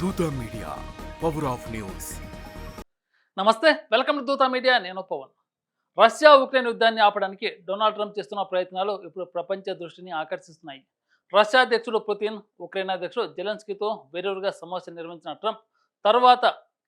Dootha media power of news. నమస్తే welcome to Dootha media నేను Pawan. Russia Ukraine యుద్ధాన్ని ఆపడానికి డొనాల్డ్ ట్రంప్ చేస్తున్న ప్రయత్నాలు ఇప్పుడు ప్రపంచ దృష్టిని ఆకర్షిస్తున్నాయి. రష్యా అధ్యక్షుడు పుతిన్ ఉక్రెయిన్ అధ్యక్షుడు జెలెన్స్కీతో వేరేరుగా సమావేశం నిర్వహించిన ట్రంప్ తర్వాత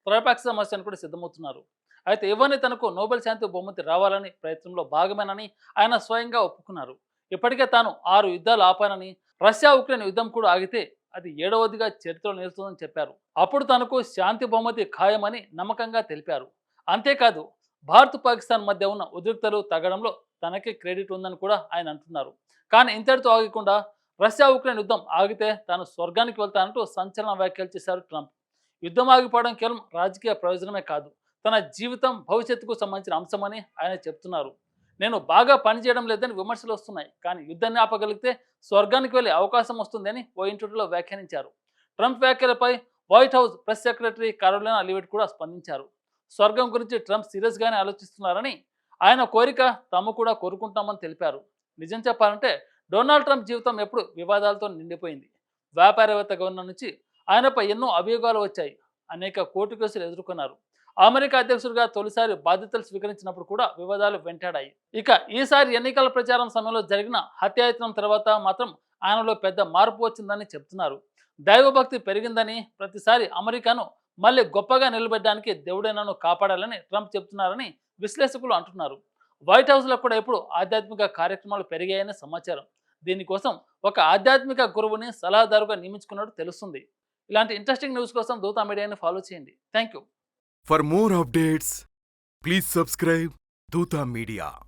త్రైపాక్ష సమస్యను కూడా సిద్ధమవుతున్నారు. అయితే ఇవన్నీ తనకు నోబెల్ శాంతి బహుమతి రావాలని ప్రయత్నంలో భాగమేనని ఆయన స్వయంగా ఒప్పుకున్నారు. ఇప్పటికే తాను ఆరు యుద్ధాలు ఆపానని రష్యా ఉక్రెయిన్ యుద్ధం కూడా ఆగితే అది ఏడవదిగా చరిత్రలో నిలుస్తుందని చెప్పారు. అప్పుడు తనకు శాంతి బహుమతి ఖాయమని నమ్మకంగా తెలిపారు. అంతేకాదు భారత్ పాకిస్తాన్ మధ్య ఉన్న ఉద్రిక్తలు తగ్గడంలో తనకే క్రెడిట్ ఉందని కూడా ఆయన అంటున్నారు. కానీ ఇంతటితో ఆగకుండా రష్యా ఉక్రెయిన్ యుద్ధం ఆగితే తాను స్వర్గానికి వెళ్తానంటూ సంచలన వ్యాఖ్యలు చేశారు ట్రంప్. యుద్ధం ఆగిపోవడం కేవలం రాజకీయ ప్రయోజనమే కాదు తన జీవితం భవిష్యత్తుకు సంబంధించిన అంశమని ఆయన చెప్తున్నారు. నేను బాగా పనిచేయడం లేదని విమర్శలు వస్తున్నాయి. కానీ యుద్ధాన్ని ఆపగలిగితే స్వర్గానికి వెళ్ళే అవకాశం వస్తుందని ఓ ఇంటర్వ్యూలో వ్యాఖ్యానించారు. ట్రంప్ వ్యాఖ్యలపై White House press secretary Karoline Leavitt కూడా స్పందించారు. స్వర్గం గురించి ట్రంప్ సీరియస్గానే ఆలోచిస్తున్నారని ఆయన కోరిక తాము కూడా కోరుకుంటామని తెలిపారు. నిజం చెప్పాలంటే డొనాల్డ్ ట్రంప్ జీవితం ఎప్పుడు వివాదాలతో నిండిపోయింది. వ్యాపారవేత్త గవర్నర్ నుంచి ఆయనపై ఎన్నో అభియోగాలు వచ్చాయి. అనేక కోర్టు కేసులు ఎదుర్కొన్నారు. అమెరికా అధ్యక్షుడిగా తొలిసారి బాధ్యతలు స్వీకరించినప్పుడు కూడా వివాదాలు వెంటాడాయి. ఇక ఈసారి ఎన్నికల ప్రచారం సమయంలో జరిగిన హత్యాయత్నం తర్వాత మాత్రం ఆయనలో పెద్ద మార్పు వచ్చిందని చెప్తున్నారు దైవభక్తి పెరిగిందని ప్రతిసారి అమెరికాను మళ్ళీ గొప్పగా నిలబెట్టడానికి దేవుడే నన్ను కాపాడాలని ట్రంప్ చెప్తున్నారని విశ్లేషకులు అంటున్నారు. వైట్ హౌస్లో కూడా ఇప్పుడు ఆధ్యాత్మిక కార్యక్రమాలు పెరిగాయని సమాచారం. దీనికోసం ఒక ఆధ్యాత్మిక గురువుని సలహాదారుగా నియమించుకున్నట్టు తెలుస్తుంది. ఇలాంటి ఇంట్రెస్టింగ్ న్యూస్ కోసం దూత మీడియాని ఫాలో చేయండి. Thank you for more updates please subscribe Dootha media